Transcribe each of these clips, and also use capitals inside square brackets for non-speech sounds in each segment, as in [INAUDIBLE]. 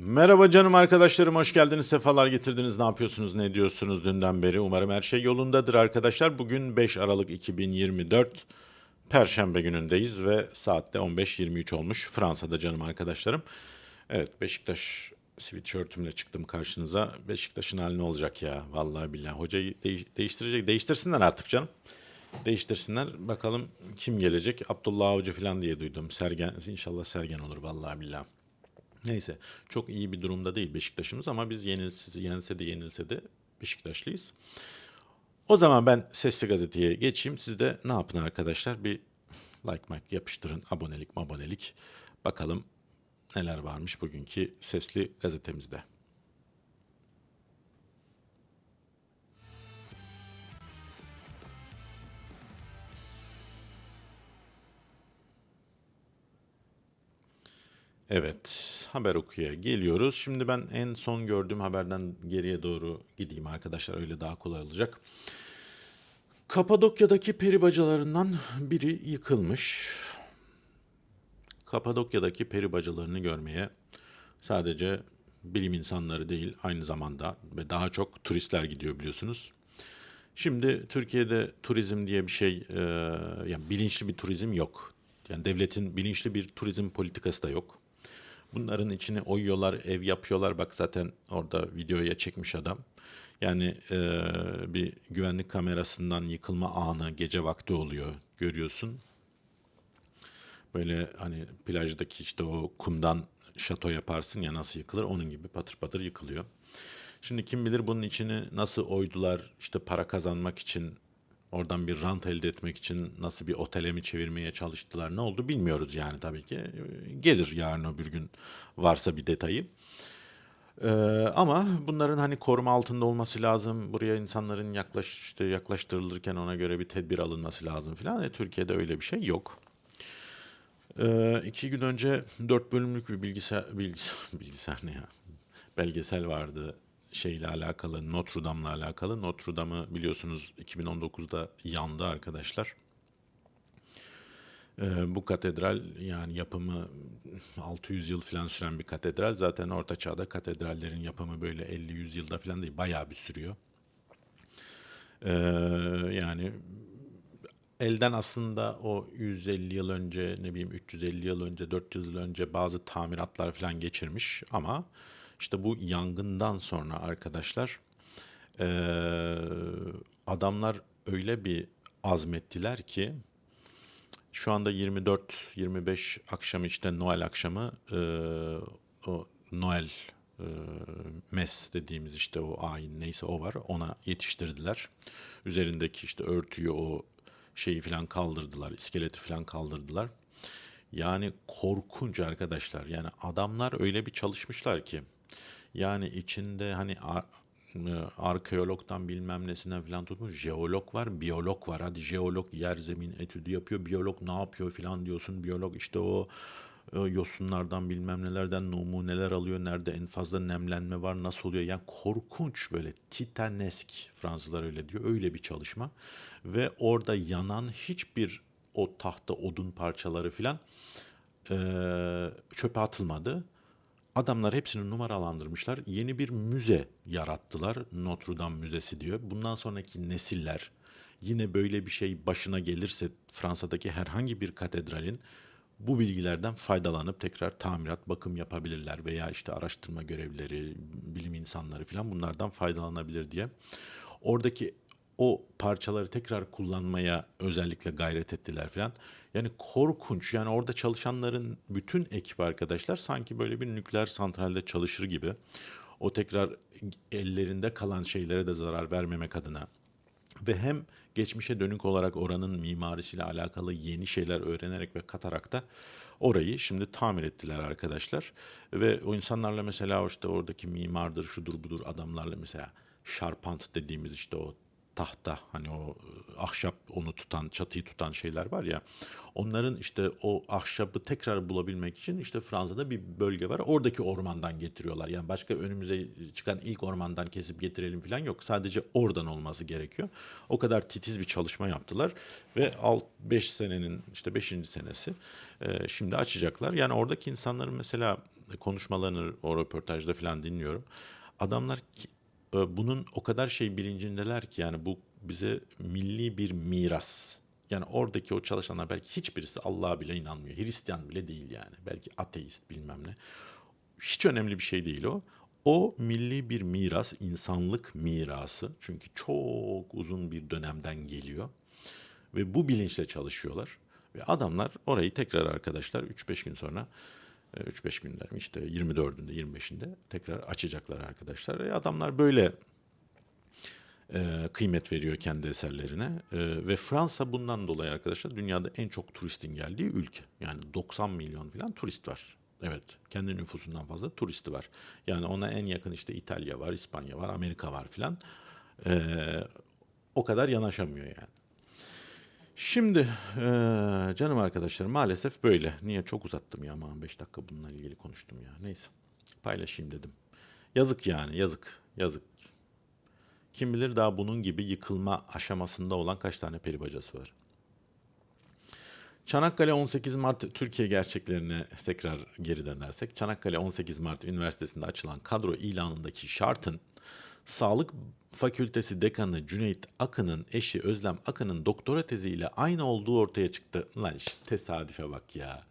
Merhaba canım arkadaşlarım, hoş geldiniz, sefalar getirdiniz. Ne yapıyorsunuz, ne ediyorsunuz dünden beri? Umarım her şey yolundadır arkadaşlar. Bugün 5 Aralık 2024, Perşembe günündeyiz ve saatte 15.23 olmuş Fransa'da canım arkadaşlarım. Evet, Beşiktaş sweatshirtümle çıktım karşınıza. Beşiktaş'ın hali ne olacak ya? Vallahi billahi. Hocayı değiş- değiştirecek, değiştirsinler artık canım. Değiştirsinler. Bakalım kim gelecek? Abdullah Avcı falan diye duydum. Sergen, inşallah Sergen olur vallahi billahi. Neyse çok iyi bir durumda değil Beşiktaş'ımız ama biz yenilse, yenilse de yenilse de Beşiktaşlıyız. O zaman ben Sesli Gazete'ye geçeyim. Siz de ne yapın arkadaşlar? Bir like like yapıştırın. Abonelik abonelik. Bakalım neler varmış bugünkü Sesli Gazetemizde. Evet, haber okuya geliyoruz. Şimdi ben en son gördüğüm haberden geriye doğru gideyim arkadaşlar. Öyle daha kolay olacak. Kapadokya'daki peri bacalarından biri yıkılmış. Kapadokya'daki peri bacalarını görmeye sadece bilim insanları değil, aynı zamanda ve daha çok turistler gidiyor biliyorsunuz. Şimdi Türkiye'de turizm diye bir şey, e, yani bilinçli bir turizm yok. Yani devletin bilinçli bir turizm politikası da yok. Bunların içine oyuyorlar, ev yapıyorlar. Bak zaten orada videoya çekmiş adam. Yani e, bir güvenlik kamerasından yıkılma anı gece vakti oluyor. Görüyorsun. Böyle hani plajdaki işte o kumdan şato yaparsın ya nasıl yıkılır onun gibi patır patır yıkılıyor. Şimdi kim bilir bunun içini nasıl oydular işte para kazanmak için oradan bir rant elde etmek için nasıl bir otele mi çevirmeye çalıştılar ne oldu bilmiyoruz yani tabii ki. Gelir yarın öbür gün varsa bir detayı. Ee, ama bunların hani koruma altında olması lazım. Buraya insanların yaklaş işte yaklaştırılırken ona göre bir tedbir alınması lazım filan. E, Türkiye'de öyle bir şey yok. Ee, iki gün önce dört bölümlük bir bilgisayar, bilgisayar, [LAUGHS] bilgisayar ne ya? Belgesel vardı şeyle alakalı, Notre Dame'la alakalı. Notre Dame'ı biliyorsunuz 2019'da yandı arkadaşlar. Ee, bu katedral yani yapımı 600 yıl falan süren bir katedral. Zaten Orta Çağ'da katedrallerin yapımı böyle 50-100 yılda falan değil, bayağı bir sürüyor. Ee, yani elden aslında o 150 yıl önce ne bileyim 350 yıl önce 400 yıl önce bazı tamiratlar falan geçirmiş ama işte bu yangından sonra arkadaşlar eee, adamlar öyle bir azmettiler ki şu anda 24-25 akşamı işte Noel akşamı eee, o Noel eee, mes dediğimiz işte o ayin neyse o var ona yetiştirdiler. Üzerindeki işte örtüyü o şeyi falan kaldırdılar, iskeleti falan kaldırdılar. Yani korkunç arkadaşlar. Yani adamlar öyle bir çalışmışlar ki. Yani içinde hani ar- e, arkeologdan bilmem nesinden falan tutmuş. Jeolog var, biyolog var. Hadi jeolog yer zemin etüdü yapıyor. Biyolog ne yapıyor falan diyorsun. Biyolog işte o e, yosunlardan bilmem nelerden numuneler alıyor. Nerede en fazla nemlenme var, nasıl oluyor? Yani korkunç böyle titanesk Fransızlar öyle diyor. Öyle bir çalışma. Ve orada yanan hiçbir o tahta odun parçaları filan eee, çöpe atılmadı. Adamlar hepsini numaralandırmışlar. Yeni bir müze yarattılar. Notre Dame Müzesi diyor. Bundan sonraki nesiller yine böyle bir şey başına gelirse Fransa'daki herhangi bir katedralin bu bilgilerden faydalanıp tekrar tamirat, bakım yapabilirler veya işte araştırma görevlileri, bilim insanları falan bunlardan faydalanabilir diye. Oradaki o parçaları tekrar kullanmaya özellikle gayret ettiler falan. Yani korkunç. Yani orada çalışanların bütün ekip arkadaşlar sanki böyle bir nükleer santralde çalışır gibi. O tekrar ellerinde kalan şeylere de zarar vermemek adına ve hem geçmişe dönük olarak oranın mimarisiyle alakalı yeni şeyler öğrenerek ve katarak da orayı şimdi tamir ettiler arkadaşlar. Ve o insanlarla mesela işte oradaki mimardır, şudur budur adamlarla mesela şarpant dediğimiz işte o tahta hani o e, ahşap onu tutan çatıyı tutan şeyler var ya onların işte o ahşabı tekrar bulabilmek için işte Fransa'da bir bölge var oradaki ormandan getiriyorlar yani başka önümüze çıkan ilk ormandan kesip getirelim falan yok sadece oradan olması gerekiyor o kadar titiz bir çalışma yaptılar ve 5 senenin işte 5. senesi e, şimdi açacaklar yani oradaki insanların mesela konuşmalarını o röportajda falan dinliyorum. Adamlar e, bunun o kadar şey bilincindeler ki yani bu bize milli bir miras. Yani oradaki o çalışanlar belki hiçbirisi Allah'a bile inanmıyor. Hristiyan bile değil yani. Belki ateist bilmem ne. Hiç önemli bir şey değil o. O milli bir miras, insanlık mirası. Çünkü çok uzun bir dönemden geliyor. Ve bu bilinçle çalışıyorlar. Ve adamlar orayı tekrar arkadaşlar 3-5 gün sonra 3-5 günler mi işte 24'ünde 25'inde tekrar açacaklar arkadaşlar. E adamlar böyle e, kıymet veriyor kendi eserlerine. E, ve Fransa bundan dolayı arkadaşlar dünyada en çok turistin geldiği ülke. Yani 90 milyon falan turist var. Evet, kendi nüfusundan fazla turisti var. Yani ona en yakın işte İtalya var, İspanya var, Amerika var filan. E, o kadar yanaşamıyor yani. Şimdi e, canım arkadaşlarım maalesef böyle. Niye çok uzattım ya aman 5 dakika bununla ilgili konuştum ya. Neyse paylaşayım dedim. Yazık yani yazık yazık. Kim bilir daha bunun gibi yıkılma aşamasında olan kaç tane peri bacası var. Çanakkale 18 Mart Türkiye gerçeklerine tekrar geri dönersek. Çanakkale 18 Mart Üniversitesi'nde açılan kadro ilanındaki şartın Sağlık Fakültesi Dekanı Cüneyt Akın'ın eşi Özlem Akın'ın doktora teziyle aynı olduğu ortaya çıktı. Lan işte tesadüfe bak ya.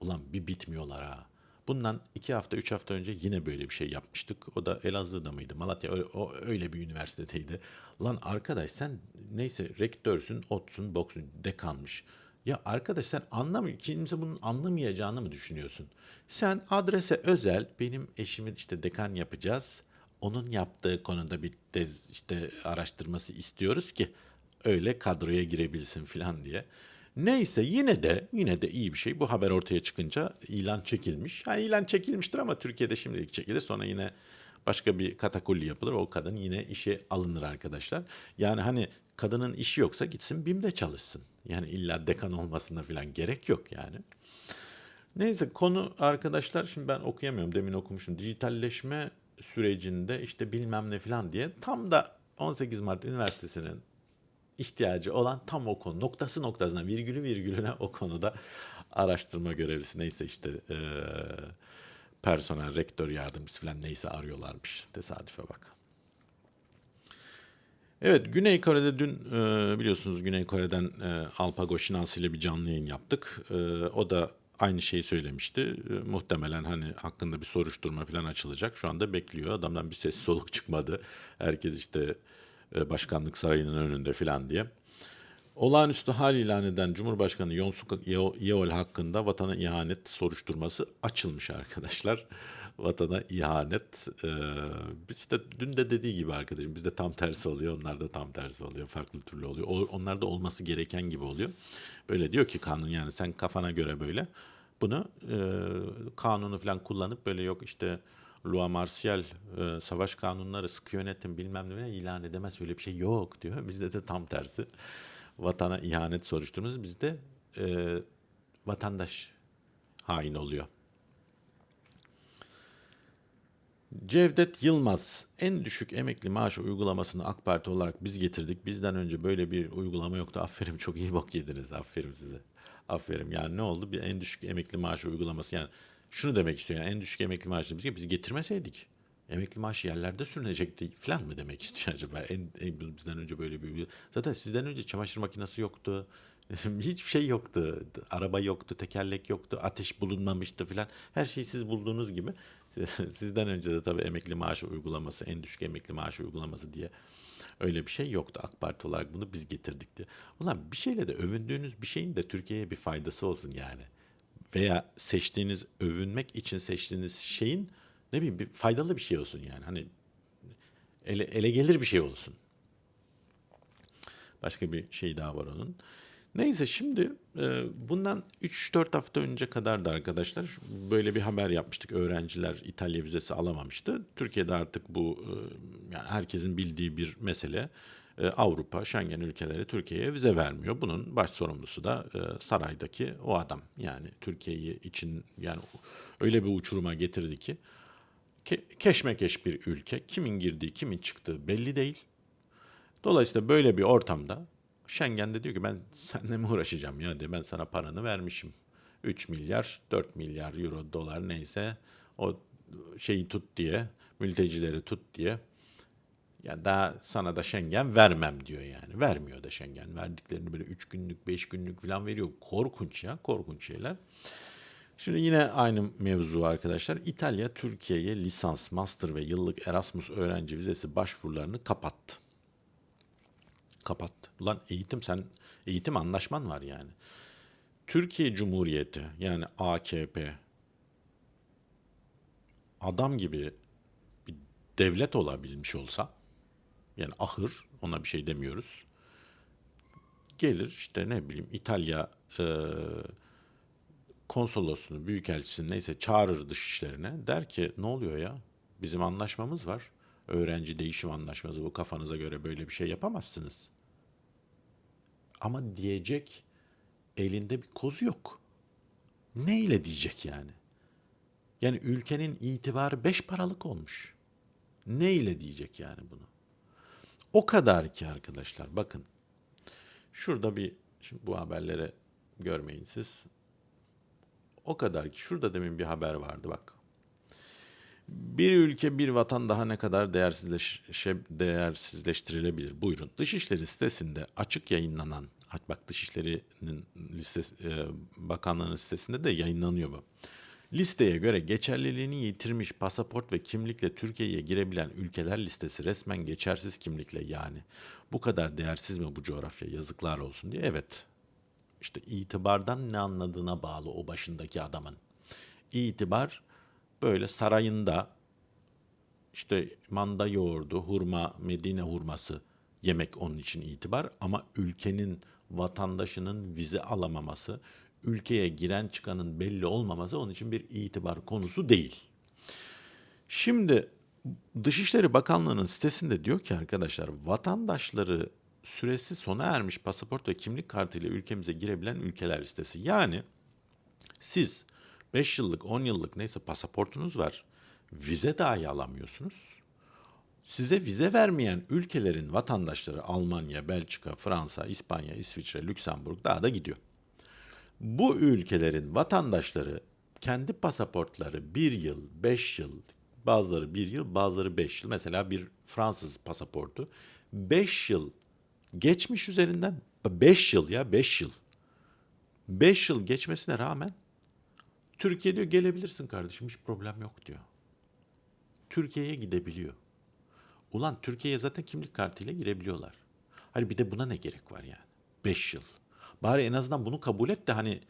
Ulan bir bitmiyorlar ha. Bundan iki hafta, üç hafta önce yine böyle bir şey yapmıştık. O da Elazığ'da mıydı? Malatya o, öyle bir üniversitedeydi. Lan arkadaş sen neyse rektörsün, otsun, boksun, dekanmış. Ya arkadaş sen anlamıyor, kimse bunun anlamayacağını mı düşünüyorsun? Sen adrese özel benim eşimi işte dekan yapacağız. Onun yaptığı konuda bir tez işte araştırması istiyoruz ki öyle kadroya girebilsin falan diye. Neyse yine de yine de iyi bir şey. Bu haber ortaya çıkınca ilan çekilmiş. Ha ilan çekilmiştir ama Türkiye'de şimdilik çekilir. Sonra yine başka bir katakulli yapılır. O kadın yine işe alınır arkadaşlar. Yani hani kadının işi yoksa gitsin BİM'de çalışsın. Yani illa dekan olmasına falan gerek yok yani. Neyse konu arkadaşlar şimdi ben okuyamıyorum demin okumuştum. Dijitalleşme sürecinde işte bilmem ne falan diye tam da 18 Mart Üniversitesi'nin ihtiyacı olan tam o konu noktası noktasına virgülü virgülüne o konuda araştırma görevlisi neyse işte e, personel rektör yardımcısı falan neyse arıyorlarmış tesadüfe bak. Evet Güney Kore'de dün e, biliyorsunuz Güney Kore'den e, Alpago Şinasi ile bir canlı yayın yaptık. E, o da aynı şeyi söylemişti. E, muhtemelen hani hakkında bir soruşturma falan açılacak. Şu anda bekliyor. Adamdan bir ses [LAUGHS] soluk çıkmadı. Herkes işte e, başkanlık sarayının önünde falan diye. Olağanüstü hal ilan eden Cumhurbaşkanı Yoon Suk Yeol hakkında vatana ihanet soruşturması açılmış arkadaşlar. [LAUGHS] Vatana ihanet. E, işte dün de dediği gibi arkadaşım bizde tam tersi oluyor. Onlar da tam tersi oluyor. Farklı türlü oluyor. Onlar da olması gereken gibi oluyor. Böyle diyor ki kanun yani sen kafana göre böyle bunu kanunu falan kullanıp böyle yok işte loi martial savaş kanunları sıkı yönetim bilmem ne ilan edemez öyle bir şey yok diyor. Bizde de tam tersi vatana ihanet soruşturması bizde e, vatandaş hain oluyor. Cevdet Yılmaz en düşük emekli maaşı uygulamasını AK Parti olarak biz getirdik. Bizden önce böyle bir uygulama yoktu. Aferin çok iyi bak yediniz. Aferin size. Aferin. Yani ne oldu? Bir en düşük emekli maaşı uygulaması. Yani şunu demek istiyor. Yani en düşük emekli maaşı biz, biz getirmeseydik emekli maaşı yerlerde sürünecekti falan mı demek istiyor acaba? En, en bizden önce böyle bir zaten sizden önce çamaşır makinesi yoktu. [LAUGHS] Hiçbir şey yoktu. Araba yoktu, tekerlek yoktu, ateş bulunmamıştı falan. Her şeyi siz bulduğunuz gibi. [LAUGHS] Sizden önce de tabii emekli maaşı uygulaması, en düşük emekli maaşı uygulaması diye öyle bir şey yoktu. AK Parti olarak bunu biz getirdik diye. Ulan bir şeyle de övündüğünüz bir şeyin de Türkiye'ye bir faydası olsun yani. Veya seçtiğiniz, övünmek için seçtiğiniz şeyin ne bileyim bir faydalı bir şey olsun yani. Hani ele, ele gelir bir şey olsun. Başka bir şey daha var onun. Neyse şimdi e, bundan 3-4 hafta önce kadar da arkadaşlar böyle bir haber yapmıştık. Öğrenciler İtalya vizesi alamamıştı. Türkiye'de artık bu e, yani herkesin bildiği bir mesele. E, Avrupa, Schengen ülkeleri Türkiye'ye vize vermiyor. Bunun baş sorumlusu da saraydaki o adam. Yani Türkiye'yi için yani öyle bir uçuruma getirdi ki keşmekeş bir ülke. Kimin girdiği, kimin çıktığı belli değil. Dolayısıyla böyle bir ortamda Schengen'de diyor ki ben seninle mi uğraşacağım ya diye ben sana paranı vermişim. 3 milyar, 4 milyar euro, dolar neyse O şeyi tut diye, mültecileri tut diye. Ya daha sana da Schengen vermem diyor yani. Vermiyor da Schengen. Verdiklerini böyle 3 günlük, 5 günlük falan veriyor. Korkunç ya, korkunç şeyler. Şimdi yine aynı mevzu arkadaşlar. İtalya Türkiye'ye lisans, master ve yıllık Erasmus öğrenci vizesi başvurularını kapattı. Kapattı. Ulan eğitim sen eğitim anlaşman var yani. Türkiye Cumhuriyeti yani AKP adam gibi bir devlet olabilmiş olsa yani ahır ona bir şey demiyoruz. Gelir işte ne bileyim İtalya e, konsolosunu, büyükelçisini neyse çağırır dışişlerine. Der ki ne oluyor ya? Bizim anlaşmamız var. Öğrenci değişim anlaşması bu kafanıza göre böyle bir şey yapamazsınız. Ama diyecek elinde bir koz yok. Ne ile diyecek yani? Yani ülkenin itibarı beş paralık olmuş. Ne ile diyecek yani bunu? O kadar ki arkadaşlar bakın. Şurada bir şimdi bu haberlere görmeyin siz. O kadar ki şurada demin bir haber vardı bak. Bir ülke bir vatan daha ne kadar değersizleş, değersizleştirilebilir? Buyurun. Dışişleri sitesinde açık yayınlanan, bak Dışişleri'nin listesi, e, bakanlığının sitesinde de yayınlanıyor bu. Listeye göre geçerliliğini yitirmiş pasaport ve kimlikle Türkiye'ye girebilen ülkeler listesi resmen geçersiz kimlikle yani. Bu kadar değersiz mi bu coğrafya yazıklar olsun diye. Evet işte itibardan ne anladığına bağlı o başındaki adamın. İtibar böyle sarayında işte manda yoğurdu, hurma, Medine hurması yemek onun için itibar ama ülkenin vatandaşının vize alamaması, ülkeye giren çıkanın belli olmaması onun için bir itibar konusu değil. Şimdi Dışişleri Bakanlığı'nın sitesinde diyor ki arkadaşlar vatandaşları süresi sona ermiş pasaport ve kimlik kartıyla ülkemize girebilen ülkeler listesi. Yani siz 5 yıllık 10 yıllık neyse pasaportunuz var. Vize dahi alamıyorsunuz. Size vize vermeyen ülkelerin vatandaşları Almanya, Belçika, Fransa, İspanya, İsviçre, Lüksemburg daha da gidiyor. Bu ülkelerin vatandaşları kendi pasaportları bir yıl, beş yıl, bazıları bir yıl, bazıları beş yıl. Mesela bir Fransız pasaportu beş yıl geçmiş üzerinden 5 yıl ya 5 yıl. 5 yıl geçmesine rağmen Türkiye diyor gelebilirsin kardeşim hiç problem yok diyor. Türkiye'ye gidebiliyor. Ulan Türkiye'ye zaten kimlik kartıyla girebiliyorlar. Hani bir de buna ne gerek var yani? 5 yıl. Bari en azından bunu kabul et de hani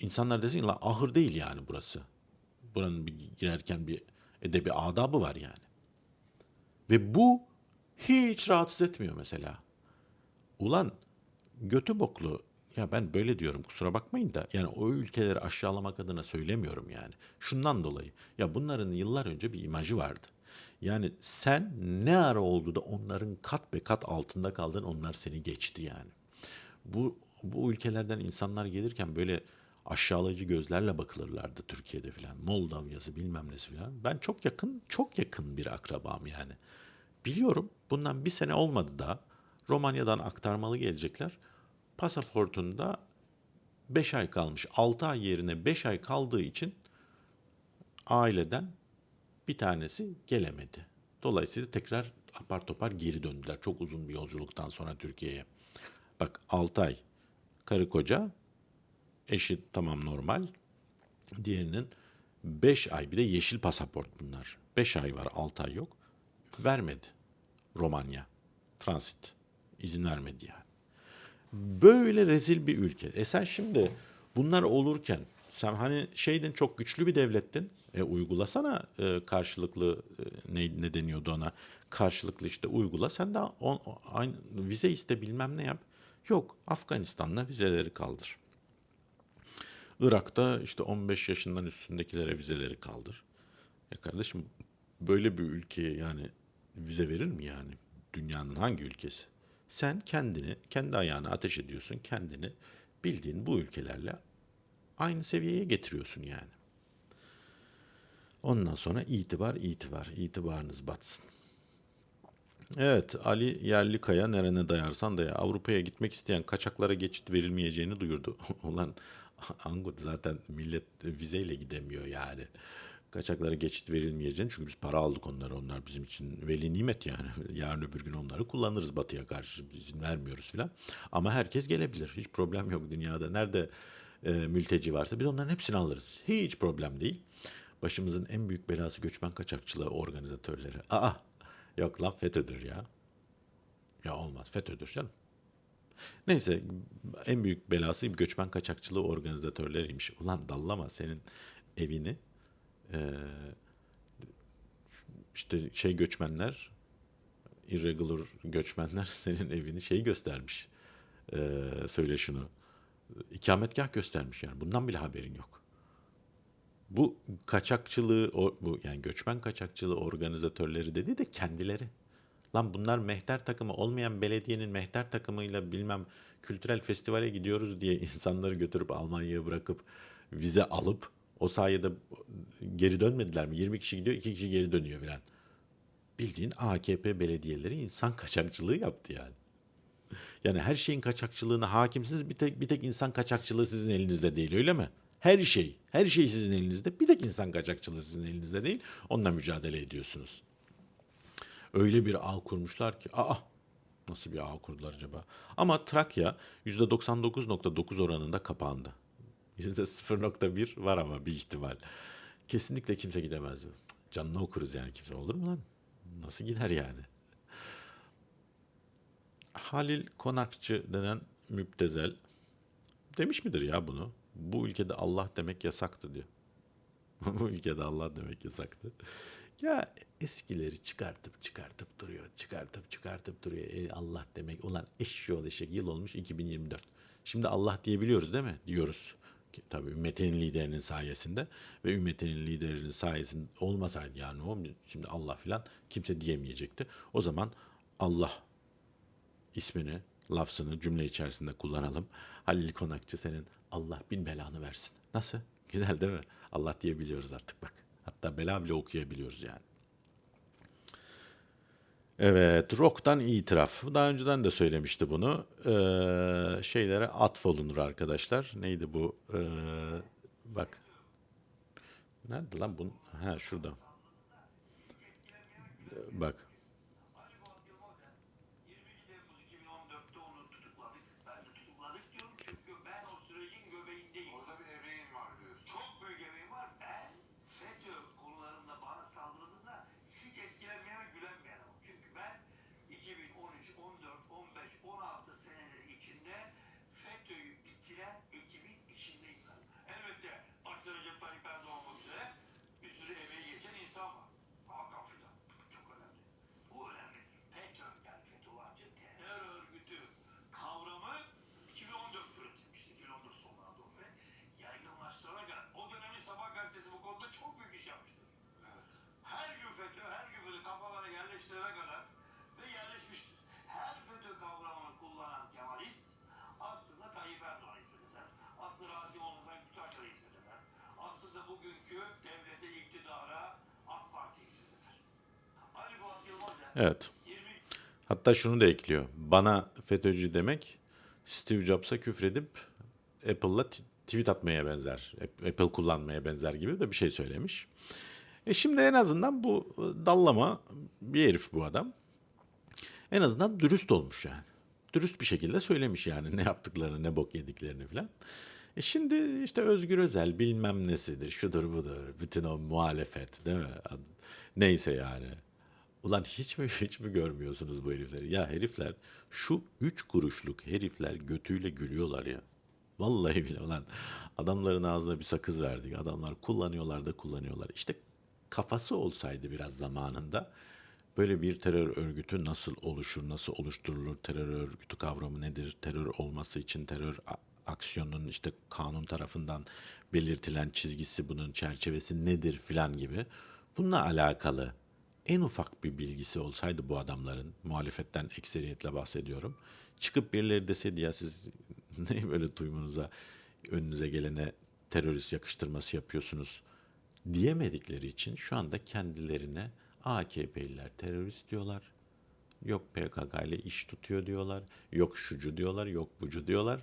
insanlar desin la ahır değil yani burası. Buranın bir girerken bir edebi adabı var yani. Ve bu hiç rahatsız etmiyor mesela. Ulan götü boklu ya ben böyle diyorum kusura bakmayın da yani o ülkeleri aşağılamak adına söylemiyorum yani. Şundan dolayı ya bunların yıllar önce bir imajı vardı. Yani sen ne ara oldu da onların kat be kat altında kaldın onlar seni geçti yani. Bu bu ülkelerden insanlar gelirken böyle aşağılayıcı gözlerle bakılırlardı Türkiye'de filan. Moldavya'sı bilmem nesi filan. Ben çok yakın, çok yakın bir akrabam yani. Biliyorum bundan bir sene olmadı da Romanya'dan aktarmalı gelecekler. Pasaportunda 5 ay kalmış. 6 ay yerine 5 ay kaldığı için aileden bir tanesi gelemedi. Dolayısıyla tekrar apar topar geri döndüler. Çok uzun bir yolculuktan sonra Türkiye'ye. Bak 6 ay karı koca eşi tamam normal. Diğerinin 5 ay bir de yeşil pasaport bunlar. 5 ay var 6 ay yok vermedi Romanya. Transit izin vermedi yani. Böyle rezil bir ülke. E sen şimdi bunlar olurken sen hani şeydin çok güçlü bir devlettin. E uygulasana e, karşılıklı e, ne, ne deniyordu ona? Karşılıklı işte uygula. Sen de on, aynı, vize iste bilmem ne yap. Yok Afganistan'la vizeleri kaldır. Irak'ta işte 15 yaşından üstündekilere vizeleri kaldır. Ya kardeşim böyle bir ülkeye yani vize verir mi yani? Dünyanın hangi ülkesi? Sen kendini, kendi ayağına ateş ediyorsun, kendini bildiğin bu ülkelerle aynı seviyeye getiriyorsun yani. Ondan sonra itibar, itibar, itibarınız batsın. Evet, Ali Yerlikaya nerene dayarsan daya Avrupa'ya gitmek isteyen kaçaklara geçit verilmeyeceğini duyurdu. [LAUGHS] Ulan Angut zaten millet vizeyle gidemiyor yani. Kaçaklara geçit verilmeyeceğini çünkü biz para aldık onlara. Onlar bizim için veli nimet yani. [LAUGHS] Yarın öbür gün onları kullanırız batıya karşı. izin vermiyoruz filan. Ama herkes gelebilir. Hiç problem yok dünyada. Nerede e, mülteci varsa biz onların hepsini alırız. Hiç problem değil. Başımızın en büyük belası göçmen kaçakçılığı organizatörleri. Aa yok lan FETÖ'dür ya. Ya olmaz FETÖ'dür canım. Neyse en büyük belası göçmen kaçakçılığı organizatörleriymiş. Ulan dallama senin evini eee, işte şey göçmenler irregular göçmenler [LAUGHS] senin evini şey göstermiş. Eee söyle şunu. İkametgah göstermiş yani. Bundan bile haberin yok. Bu kaçakçılığı, o, bu yani göçmen kaçakçılığı organizatörleri dedi de kendileri. Lan bunlar mehter takımı olmayan belediyenin mehter takımıyla bilmem kültürel festivale gidiyoruz diye [LAUGHS] insanları götürüp Almanya'ya bırakıp vize alıp o sayede geri dönmediler mi? 20 kişi gidiyor, 2 kişi geri dönüyor filan. Bildiğin AKP belediyeleri insan kaçakçılığı yaptı yani. Yani her şeyin kaçakçılığına hakimsiniz. Bir tek bir tek insan kaçakçılığı sizin elinizde değil, öyle mi? Her şey, her şey sizin elinizde. Bir tek insan kaçakçılığı sizin elinizde değil. Onunla mücadele ediyorsunuz. Öyle bir ağ kurmuşlar ki, aa nasıl bir ağ kurdular acaba? Ama Trakya %99.9 oranında kapandı. %0.1 var ama bir ihtimal. Kesinlikle kimse gidemez. Canını okuruz yani kimse. Olur mu lan? Nasıl gider yani? Halil Konakçı denen müptezel demiş midir ya bunu? Bu ülkede Allah demek yasaktı diyor. [LAUGHS] Bu ülkede Allah demek yasaktı. Ya eskileri çıkartıp çıkartıp duruyor, çıkartıp çıkartıp duruyor. E, Allah demek ulan eşşoğlu eşek yıl olmuş 2024. Şimdi Allah diyebiliyoruz değil mi? Diyoruz. Tabii ümmetinin liderinin sayesinde ve ümmetinin liderinin sayesinde olmasaydı yani o şimdi Allah filan kimse diyemeyecekti. O zaman Allah ismini, lafzını cümle içerisinde kullanalım. Halil Konakçı senin Allah bin belanı versin. Nasıl? Güzel değil mi? Allah diyebiliyoruz artık bak. Hatta bela bile okuyabiliyoruz yani. Evet, rock'tan itiraf. Daha önceden de söylemişti bunu. Ee, şeylere atfolunur arkadaşlar. Neydi bu? Ee, bak. Nerede lan bu? Ha şurada. Bak. Evet. 20 Hatta şunu da ekliyor. Bana FETÖ'cü demek Steve Jobs'a küfredip Apple'la tweet atmaya benzer. Ap- Apple kullanmaya benzer gibi de bir şey söylemiş. E şimdi en azından bu e, dallama bir herif bu adam. En azından dürüst olmuş yani. Dürüst bir şekilde söylemiş yani ne yaptıklarını, ne bok yediklerini falan. E şimdi işte Özgür Özel bilmem nesidir, şudur budur, bütün o muhalefet değil mi? Neyse yani. Ulan hiç mi [LAUGHS] hiç mi görmüyorsunuz bu herifleri? Ya herifler şu üç kuruşluk herifler götüyle gülüyorlar ya. Vallahi bile ulan adamların ağzına bir sakız verdik. Adamlar kullanıyorlar da kullanıyorlar. İşte kafası olsaydı biraz zamanında böyle bir terör örgütü nasıl oluşur, nasıl oluşturulur, terör örgütü kavramı nedir, terör olması için terör aksiyonun işte kanun tarafından belirtilen çizgisi bunun çerçevesi nedir filan gibi bununla alakalı en ufak bir bilgisi olsaydı bu adamların muhalefetten ekseriyetle bahsediyorum. Çıkıp birileri deseydi ya siz [LAUGHS] ne böyle duyumunuza önünüze gelene terörist yakıştırması yapıyorsunuz diyemedikleri için şu anda kendilerine AKP'liler terörist diyorlar. Yok PKK ile iş tutuyor diyorlar. Yok şucu diyorlar, yok bucu diyorlar.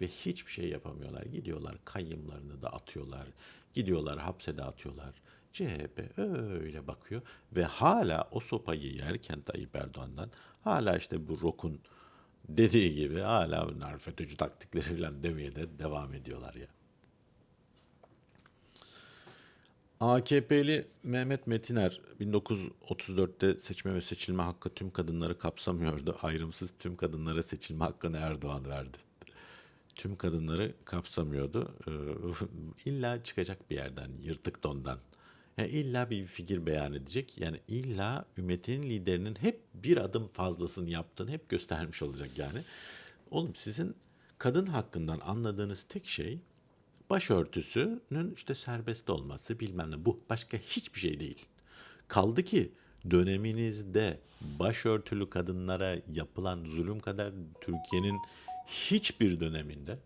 Ve hiçbir şey yapamıyorlar. Gidiyorlar kayyımlarını da atıyorlar. Gidiyorlar hapse de atıyorlar. CHP öyle bakıyor ve hala o sopayı yerken Tayyip Erdoğan'dan hala işte bu Rok'un dediği gibi hala bunlar FETÖ'cü taktikleri falan demeye de devam ediyorlar ya. AKP'li Mehmet Metiner 1934'te seçme ve seçilme hakkı tüm kadınları kapsamıyordu. Ayrımsız tüm kadınlara seçilme hakkını Erdoğan verdi. Tüm kadınları kapsamıyordu. Ee, [LAUGHS] illa çıkacak bir yerden, yırtık dondan. Yani illa bir fikir beyan edecek. Yani illa ümmetin liderinin hep bir adım fazlasını yaptığını hep göstermiş olacak yani. Oğlum sizin kadın hakkından anladığınız tek şey başörtüsünün işte serbest olması bilmem ne bu başka hiçbir şey değil. Kaldı ki döneminizde başörtülü kadınlara yapılan zulüm kadar Türkiye'nin hiçbir döneminde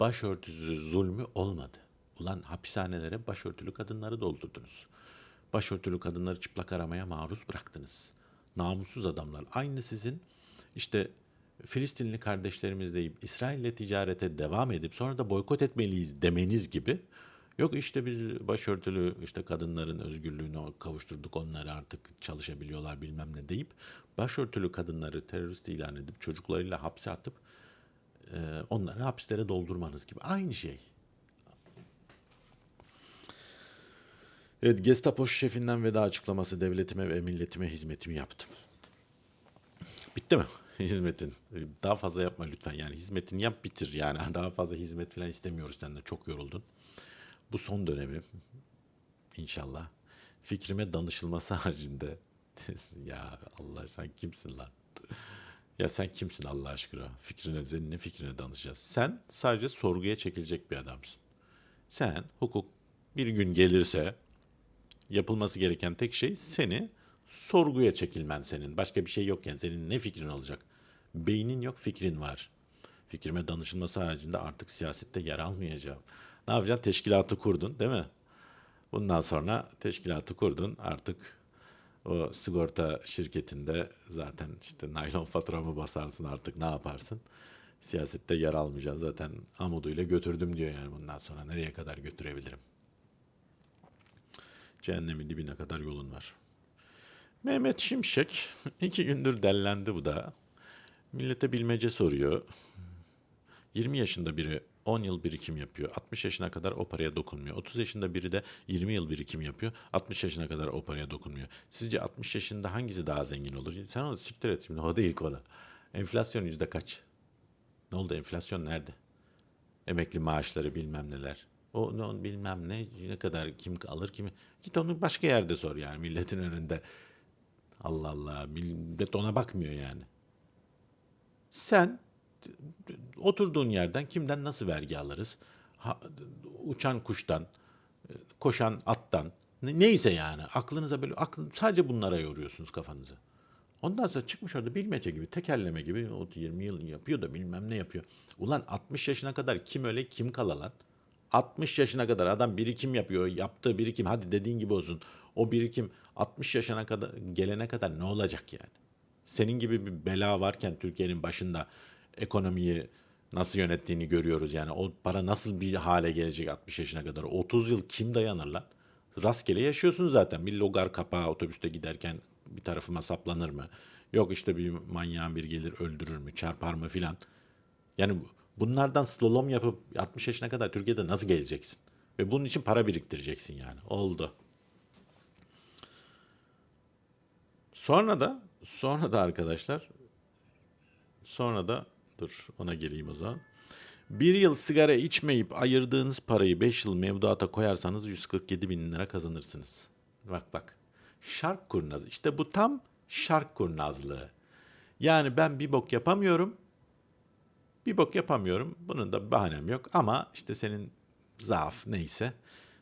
başörtüsü zulmü olmadı. Ulan hapishanelere başörtülü kadınları doldurdunuz. Başörtülü kadınları çıplak aramaya maruz bıraktınız. Namussuz adamlar. Aynı sizin işte Filistinli kardeşlerimiz deyip İsrail'le ticarete devam edip sonra da boykot etmeliyiz demeniz gibi yok işte biz başörtülü işte kadınların özgürlüğünü kavuşturduk onları artık çalışabiliyorlar bilmem ne deyip başörtülü kadınları terörist ilan edip çocuklarıyla hapse atıp e, onları hapislere doldurmanız gibi aynı şey. Evet, Gestapo şefinden veda açıklaması devletime ve milletime hizmetimi yaptım. Bitti mi [LAUGHS] hizmetin? Daha fazla yapma lütfen yani hizmetini yap bitir yani [LAUGHS] daha fazla hizmet falan istemiyoruz senden çok yoruldun. Bu son dönemi [LAUGHS] inşallah fikrime danışılması haricinde ya Allah sen kimsin lan? Ya sen kimsin Allah aşkına? Fikrine, senin ne fikrine danışacağız? Sen sadece sorguya çekilecek bir adamsın. Sen hukuk bir gün gelirse yapılması gereken tek şey seni sorguya çekilmen senin. Başka bir şey yok yani senin ne fikrin olacak? Beynin yok fikrin var. Fikrime danışılması haricinde artık siyasette yer almayacağım. Ne yapacaksın? Teşkilatı kurdun değil mi? Bundan sonra teşkilatı kurdun artık o sigorta şirketinde zaten işte naylon faturamı basarsın artık ne yaparsın? Siyasette yer almayacağım zaten amuduyla götürdüm diyor yani bundan sonra nereye kadar götürebilirim? Cehennemin dibine kadar yolun var. Mehmet Şimşek [LAUGHS] iki gündür dellendi bu da. Millete bilmece soruyor. 20 yaşında biri 10 yıl birikim yapıyor. 60 yaşına kadar o paraya dokunmuyor. 30 yaşında biri de 20 yıl birikim yapıyor. 60 yaşına kadar o paraya dokunmuyor. Sizce 60 yaşında hangisi daha zengin olur? Sen onu siktir et şimdi. O değil konu. Enflasyon yüzde kaç? Ne oldu? Enflasyon nerede? Emekli maaşları bilmem neler. O ne bilmem ne ne kadar kim alır kimi. Git onu başka yerde sor yani milletin önünde. Allah Allah millet ona bakmıyor yani. Sen oturduğun yerden kimden nasıl vergi alırız? Ha, uçan kuştan, koşan attan, ne- neyse yani aklınıza böyle aklın, sadece bunlara yoruyorsunuz kafanızı. Ondan sonra çıkmış orada bilmece gibi, tekerleme gibi o 20 yıl yapıyor da bilmem ne yapıyor. Ulan 60 yaşına kadar kim öyle kim kala lan? 60 yaşına kadar adam birikim yapıyor. Yaptığı birikim hadi dediğin gibi olsun. O birikim 60 yaşına kadar gelene kadar ne olacak yani? Senin gibi bir bela varken Türkiye'nin başında ekonomiyi nasıl yönettiğini görüyoruz. Yani o para nasıl bir hale gelecek 60 yaşına kadar? 30 yıl kim dayanır lan? Rastgele yaşıyorsun zaten. Bir logar kapağı otobüste giderken bir tarafıma saplanır mı? Yok işte bir manyağın bir gelir öldürür mü, çarpar mı filan. Yani bunlardan slalom yapıp 60 yaşına kadar Türkiye'de nasıl geleceksin? Ve bunun için para biriktireceksin yani. Oldu. Sonra da sonra da arkadaşlar sonra da dur ona geleyim o zaman. Bir yıl sigara içmeyip ayırdığınız parayı 5 yıl mevduata koyarsanız 147 bin lira kazanırsınız. Bak bak. Şark kurnazı. İşte bu tam şark kurnazlığı. Yani ben bir bok yapamıyorum. Bir bok yapamıyorum. Bunun da bahanem yok. Ama işte senin zaaf neyse.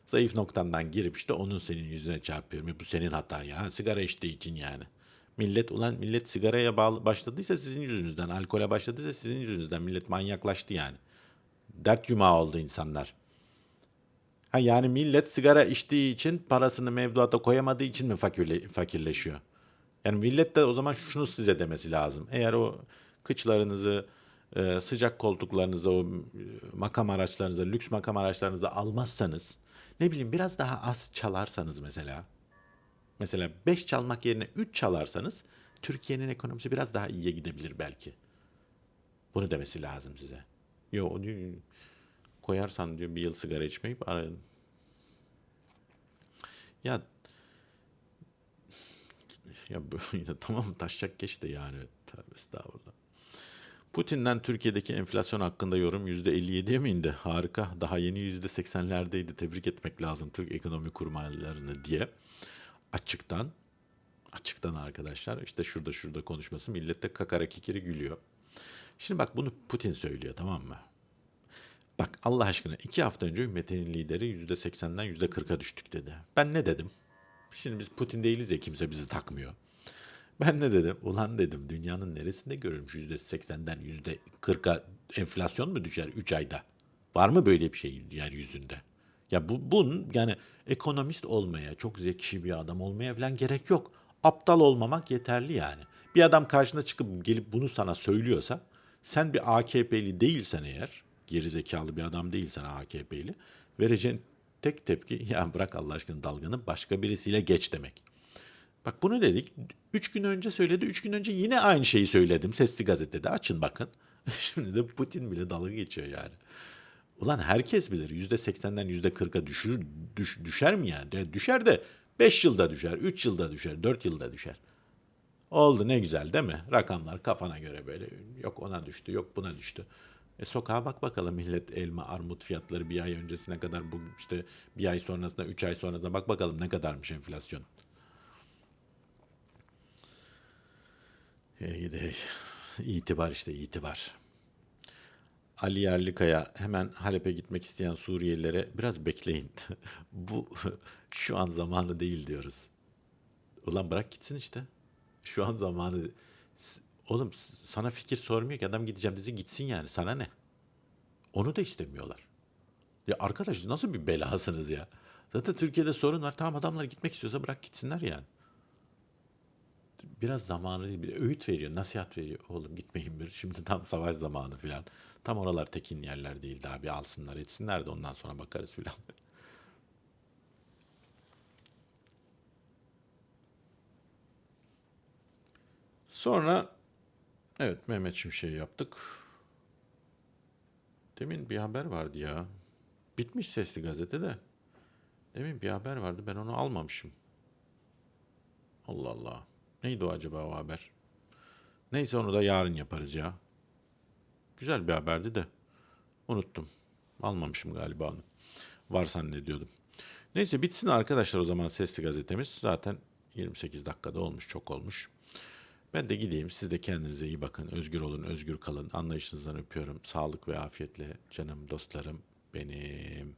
Zayıf noktandan girip işte onun senin yüzüne çarpıyorum. Bu senin hatan ya. Sigara içtiği için yani. Millet ulan millet sigaraya bağlı başladıysa sizin yüzünüzden. Alkole başladıysa sizin yüzünüzden. Millet manyaklaştı yani. Dert yumağı oldu insanlar. Ha yani millet sigara içtiği için parasını mevduata koyamadığı için mi fakirle, fakirleşiyor? Yani millet de o zaman şunu size demesi lazım. Eğer o kıçlarınızı, e, sıcak koltuklarınızı, o makam araçlarınızı, lüks makam araçlarınızı almazsanız ne bileyim biraz daha az çalarsanız mesela. Mesela 5 çalmak yerine 3 çalarsanız Türkiye'nin ekonomisi biraz daha iyiye gidebilir belki. Bunu demesi lazım size. Yo o diyor, koyarsan diyor bir yıl sigara içmeyip ara- ya ya böyle [LAUGHS] tamam taşacak geç de yani. Tövbe estağfurullah. Putin'den Türkiye'deki enflasyon hakkında yorum %57'ye mi indi? Harika. Daha yeni %80'lerdeydi. Tebrik etmek lazım Türk ekonomi kurmaylarını diye. Açıktan, açıktan arkadaşlar işte şurada şurada konuşması millette kakara kikiri gülüyor. Şimdi bak bunu Putin söylüyor tamam mı? Bak Allah aşkına iki hafta önce ümmetinin lideri %80'den %40'a düştük dedi. Ben ne dedim? Şimdi biz Putin değiliz ya kimse bizi takmıyor. Ben ne dedim? Ulan dedim dünyanın neresinde görülmüş %80'den %40'a enflasyon mu düşer 3 ayda? Var mı böyle bir şey yeryüzünde? Ya bu bunun yani ekonomist olmaya, çok zeki bir adam olmaya falan gerek yok. Aptal olmamak yeterli yani. Bir adam karşına çıkıp gelip bunu sana söylüyorsa sen bir AKP'li değilsen eğer, gerizekalı bir adam değilsen AKP'li, vereceğin tek tepki ya bırak Allah aşkına dalganı başka birisiyle geç demek. Bak bunu dedik. Üç gün önce söyledi. Üç gün önce yine aynı şeyi söyledim. Sesli gazetede. Açın bakın. [LAUGHS] Şimdi de Putin bile dalga geçiyor yani. Ulan herkes bilir. Yüzde seksenden yüzde kırka düşür, düş, düşer mi yani? Düşer de beş yılda düşer, üç yılda düşer, dört yılda düşer. Oldu ne güzel değil mi? Rakamlar kafana göre böyle. Yok ona düştü, yok buna düştü. E sokağa bak bakalım millet elma, armut fiyatları bir ay öncesine kadar bu işte bir ay sonrasında, üç ay sonrasında bak bakalım ne kadarmış enflasyon. Hey gidi hey. İtibar işte itibar. Ali Yerlikaya hemen Halep'e gitmek isteyen Suriyelilere biraz bekleyin. [LAUGHS] Bu [LAUGHS] şu an zamanı değil diyoruz. Ulan bırak gitsin işte. Şu an zamanı. Oğlum sana fikir sormuyor ki adam gideceğim dedi gitsin yani sana ne? Onu da istemiyorlar. Ya arkadaş nasıl bir belasınız ya? Zaten Türkiye'de sorun var. Tamam adamlar gitmek istiyorsa bırak gitsinler yani biraz zamanı değil bir öğüt veriyor, nasihat veriyor. Oğlum gitmeyin bir. Şimdi tam savaş zamanı filan. Tam oralar tekin yerler değil daha bir alsınlar etsinler de ondan sonra bakarız filan. [LAUGHS] Sonra evet Mehmet Şimşek'i yaptık. Demin bir haber vardı ya. Bitmiş sesli gazetede. Demin bir haber vardı ben onu almamışım. Allah Allah. Neydi o acaba o haber? Neyse onu da yarın yaparız ya. Güzel bir haberdi de. Unuttum. Almamışım galiba onu. Var zannediyordum. Neyse bitsin arkadaşlar o zaman sesli gazetemiz. Zaten 28 dakikada olmuş, çok olmuş. Ben de gideyim. Siz de kendinize iyi bakın. Özgür olun, özgür kalın. Anlayışınızdan öpüyorum. Sağlık ve afiyetle canım dostlarım benim.